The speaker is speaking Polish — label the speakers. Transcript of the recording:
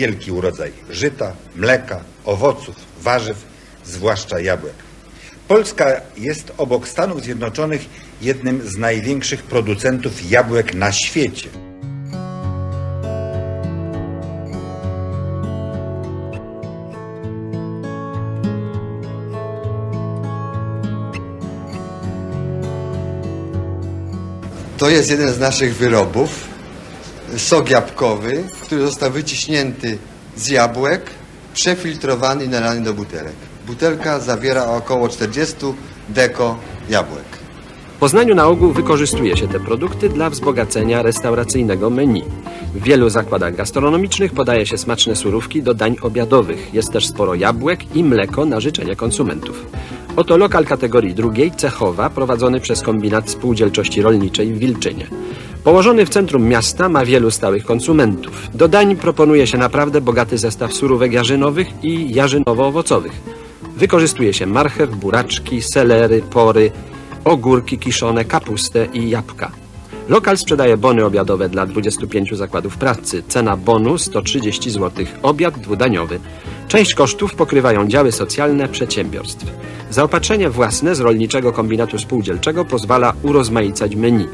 Speaker 1: wielki urodzaj żyta, mleka, owoców, warzyw, zwłaszcza jabłek. Polska jest obok Stanów Zjednoczonych jednym z największych producentów jabłek na świecie.
Speaker 2: To jest jeden z naszych wyrobów. Sok jabłkowy, który został wyciśnięty z jabłek, przefiltrowany i nalany do butelek. Butelka zawiera około 40 deko jabłek.
Speaker 3: W Poznaniu na ogół wykorzystuje się te produkty dla wzbogacenia restauracyjnego menu. W wielu zakładach gastronomicznych podaje się smaczne surówki do dań obiadowych. Jest też sporo jabłek i mleko na życzenie konsumentów. Oto lokal kategorii drugiej, Cechowa, prowadzony przez kombinat spółdzielczości rolniczej w Wilczynie. Położony w centrum miasta ma wielu stałych konsumentów. Do dań proponuje się naprawdę bogaty zestaw surówek jarzynowych i jarzynowo-owocowych. Wykorzystuje się marchew, buraczki, selery, pory, ogórki kiszone, kapustę i jabłka. Lokal sprzedaje bony obiadowe dla 25 zakładów pracy. Cena bonu 130 zł. Obiad dwudaniowy. Część kosztów pokrywają działy socjalne przedsiębiorstw. Zaopatrzenie własne z rolniczego kombinatu spółdzielczego pozwala urozmaicać menu.